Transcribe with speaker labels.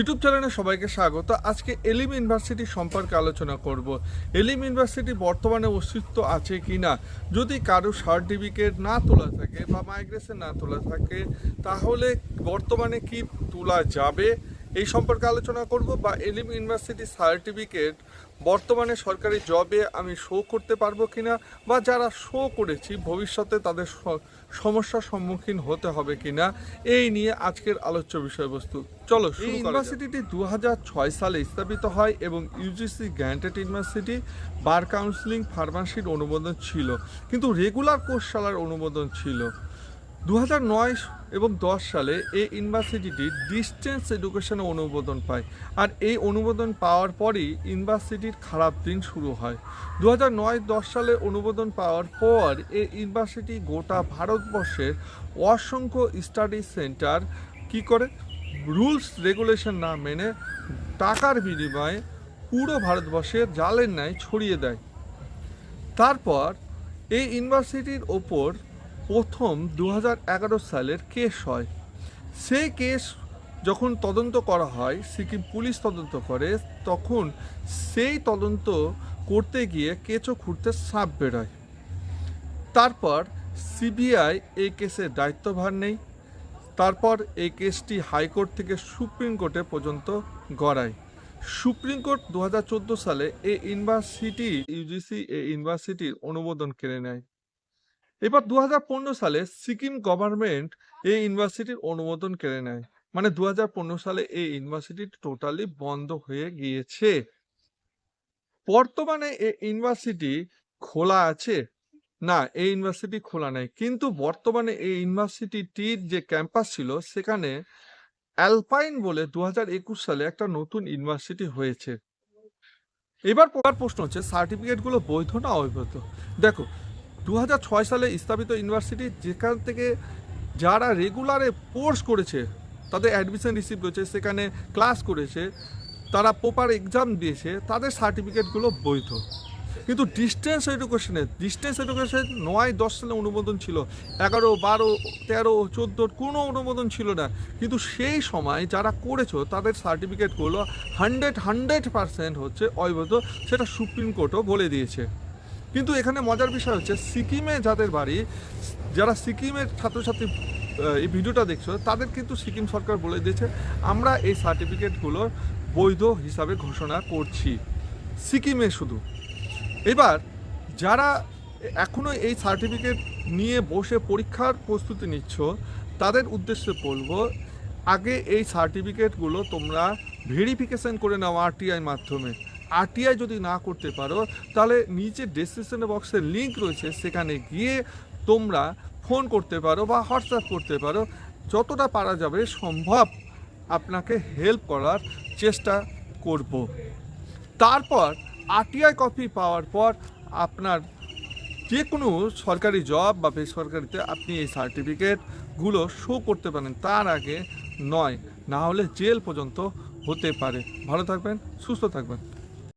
Speaker 1: YouTube চ্যানেলে সবাইকে স্বাগত। আজকে এলিম ইউনিভার্সিটি সম্পর্কে আলোচনা করব। এলিম ইউনিভার্সিটি বর্তমানে অস্তিত্ব আছে কি না যদি কারও সার্টিফিকেট না তোলা থাকে বা মাইগ্রেশন না তোলা থাকে, তাহলে বর্তমানে কি তোলা যাবে? এই সম্পর্কে আলোচনা করব বা এলিম ইউনিভার্সিটি সার্টিফিকেট বর্তমানে সরকারি জবে আমি শো করতে পারব কিনা বা যারা শো করেছি ভবিষ্যতে তাদের সমস্যার সম্মুখীন হতে হবে কিনা এই নিয়ে আজকের আলোচ্য বিষয়বস্তু। চলো এই ইউনিভার্সিটিটি দু হাজার ছয় সালে স্থাপিত হয় এবং UGC granted university bar counselling ফার্মাসির অনুমোদন ছিল। কিন্তু রেগুলার কোর্স চালার অনুমোদন ছিল। দু নয় এবং দশ সালে এই ইউনিভার্সিটিটি ডিস্টেন্স এডুকেশনে অনুমোদন পায়। আর এই অনুমোদন পাওয়ার পরই ইউনিভার্সিটির খারাপ দিন শুরু হয়। দু হাজার নয় দশ সালে অনুমোদন পাওয়ার পর এই ইউনিভার্সিটি গোটা ভারতবর্ষের অসংখ্য স্টাডি সেন্টার কি করে? রুলস রেগুলেশন না মেনে টাকার বিনিময়ে পুরো ভারতবর্ষের জালের ন্যায় ছড়িয়ে দেয়। তারপর এই ইউনিভার্সিটির ওপর প্রথম দু হাজার এগারো সালের কেস হয়। সেই কেস যখন তদন্ত করা হয়, সিকিম পুলিশ তদন্ত করে, তখন সেই তদন্ত করতে গিয়ে কেঁচো খুঁড়তে সাপ বেরোয়। তারপর সিবিআই এই কেসের দায়িত্বভার নেই। তারপর এই কেসটি হাইকোর্ট থেকে সুপ্রিম কোর্টে পর্যন্ত গড়ায়। সুপ্রিম কোর্ট দু হাজার চোদ্দ সালে এই ইউনিভার্সিটি ইউজিসি এই ইউনিভার্সিটির অনুমোদন কেড়ে নেয়। এবার দু হাজার পনেরো সালে সিকিম গভর্নমেন্ট এই ইউনিভার্সিটির অনুমোদন কেড়ে নেয়। মানে দু হাজার পনেরো সালে এই ইউনিভার্সিটি টোটালি বন্ধ হয়ে গিয়েছে। বর্তমানে এই ইউনিভার্সিটি খোলা আছে? না, এই ইউনিভার্সিটি খোলা নেই। কিন্তু বর্তমানে এই ইউনিভার্সিটিটির যে ক্যাম্পাস ছিল, সেখানে অ্যালপাইন বলে দু হাজার একুশ সালে একটা নতুন ইউনিভার্সিটি হয়েছে। এবার প্রশ্ন হচ্ছে, সার্টিফিকেটগুলো বৈধ না অবৈধ? দেখো দু হাজার ছয় সালে স্থাপিত ইউনিভার্সিটি, যেখান থেকে যারা রেগুলারে কোর্স করেছে, তাদের অ্যাডমিশন রিসিভ করেছে, সেখানে ক্লাস করেছে, তারা প্রপার এক্সাম দিয়েছে, তাদের সার্টিফিকেটগুলো বৈধ। কিন্তু ডিস্টেন্স এডুকেশনে ডিস্টেন্স এডুকেশন নয়, দশ সালে অনুমোদন ছিল, এগারো, বারো, তেরো চোদ্দোর কোনো অনুমোদন ছিল না। কিন্তু সেই সময় যারা করেছ, তাদের সার্টিফিকেটগুলো হান্ড্রেড হান্ড্রেড পারসেন্ট হচ্ছে অবৈধ, সেটা সুপ্রিম কোর্টও বলে দিয়েছে। কিন্তু এখানে মজার বিষয় হচ্ছে, সিকিমে যাদের বাড়ি, যারা সিকিমের ছাত্রছাত্রী এই ভিডিওটা দেখছ, তাদের কিন্তু সিকিম সরকার বলে দিয়েছে, আমরা এই সার্টিফিকেটগুলোর বৈধ হিসাবে ঘোষণা করছি, সিকিমে শুধু। এবার, যারা এখনও এই সার্টিফিকেট নিয়ে বসে পরীক্ষার প্রস্তুতি নিচ্ছ, তাদের উদ্দেশ্যে বলব, আগে এই সার্টিফিকেটগুলো তোমরা ভেরিফিকেশন করে নাও আরটিআই মাধ্যমে। আরটিআই যদি না করতে পারো, তাহলে নিচে ডেসক্রিপশন বক্সের লিঙ্ক রয়েছে, সেখানে গিয়ে তোমরা ফোন করতে পারো বা হোয়াটসঅ্যাপ করতে পারো। যতটা পারা যাবে সম্ভব আপনাকে হেল্প করার চেষ্টা করব। তারপর আরটিআই কপি পাওয়ার পর আপনার যে কোনো সরকারি জব বা বেসরকারিতে আপনি এই সার্টিফিকেটগুলো শো করতে পারেন, তার আগে নয়, না হলে জেল পর্যন্ত হতে পারে। ভালো থাকবেন, সুস্থ থাকবেন।